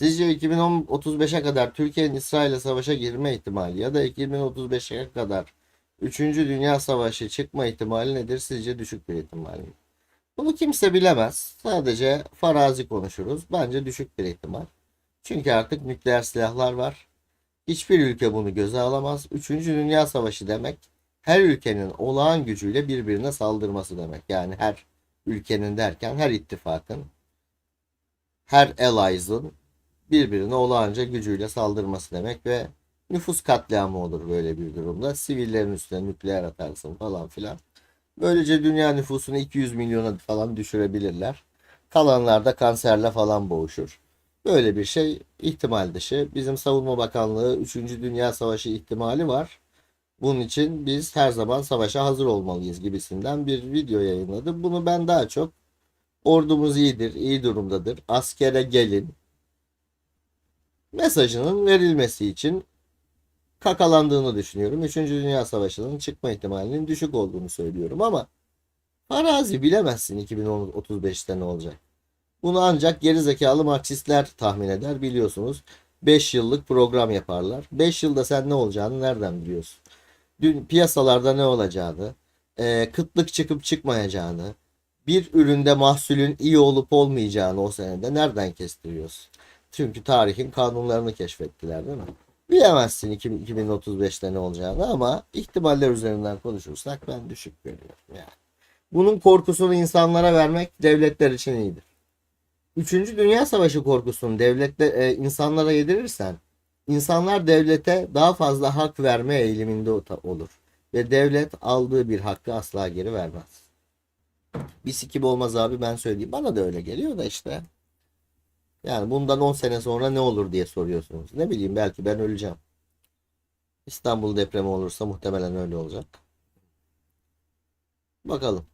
Sizce 2035'e kadar Türkiye'nin İsrail'le savaşa girme ihtimali ya da 2035'e kadar 3. Dünya Savaşı çıkma ihtimali nedir? Sizce düşük bir ihtimal mi? Bunu kimse bilemez. Sadece farazi konuşuruz. Bence düşük bir ihtimal. Çünkü artık nükleer silahlar var. Hiçbir ülke bunu göze alamaz. Üçüncü Dünya Savaşı demek her ülkenin olağan gücüyle birbirine saldırması demek. Yani her ülkenin derken her ittifakın, her allies'ın birbirine olağanca gücüyle saldırması demek ve nüfus katliamı olur böyle bir durumda. Sivillerin üstüne nükleer atarsın falan filan. Böylece dünya nüfusunu 200 milyona falan düşürebilirler. Kalanlar da kanserle falan boğuşur. Böyle bir şey ihtimal dışı. Bizim Savunma Bakanlığı 3. Dünya Savaşı ihtimali var. Bunun için biz her zaman savaşa hazır olmalıyız gibisinden bir video yayınladı. Bunu ben daha çok ordumuz iyidir, iyi durumdadır. Askere gelin mesajının verilmesi için kakalandığını düşünüyorum. 3. Dünya Savaşı'nın çıkma ihtimalinin düşük olduğunu söylüyorum ama farazi bilemezsin 2035'te ne olacak. Bunu ancak gerizekalı Marksistler tahmin eder biliyorsunuz. 5 yıllık program yaparlar. 5 yılda sen ne olacağını nereden biliyorsun? Dün piyasalarda ne olacağını, e, kıtlık çıkıp çıkmayacağını, bir üründe mahsulün iyi olup olmayacağını o senede nereden kestiriyorsun? Çünkü tarihin kanunlarını keşfettiler değil mi? Bilemezsin 2035'te ne olacağını ama ihtimaller üzerinden konuşursak ben düşük görüyorum yani. Bunun korkusunu insanlara vermek devletler için iyidir. Üçüncü Dünya Savaşı korkusunu devlette e, insanlara yedirirsen insanlar devlete daha fazla hak verme eğiliminde olur. Ve devlet aldığı bir hakkı asla geri vermez. Bir sikim olmaz abi ben söyleyeyim. Bana da öyle geliyor da işte. Yani bundan 10 sene sonra ne olur diye soruyorsunuz. Ne bileyim belki ben öleceğim. İstanbul depremi olursa muhtemelen öyle olacak. Bakalım.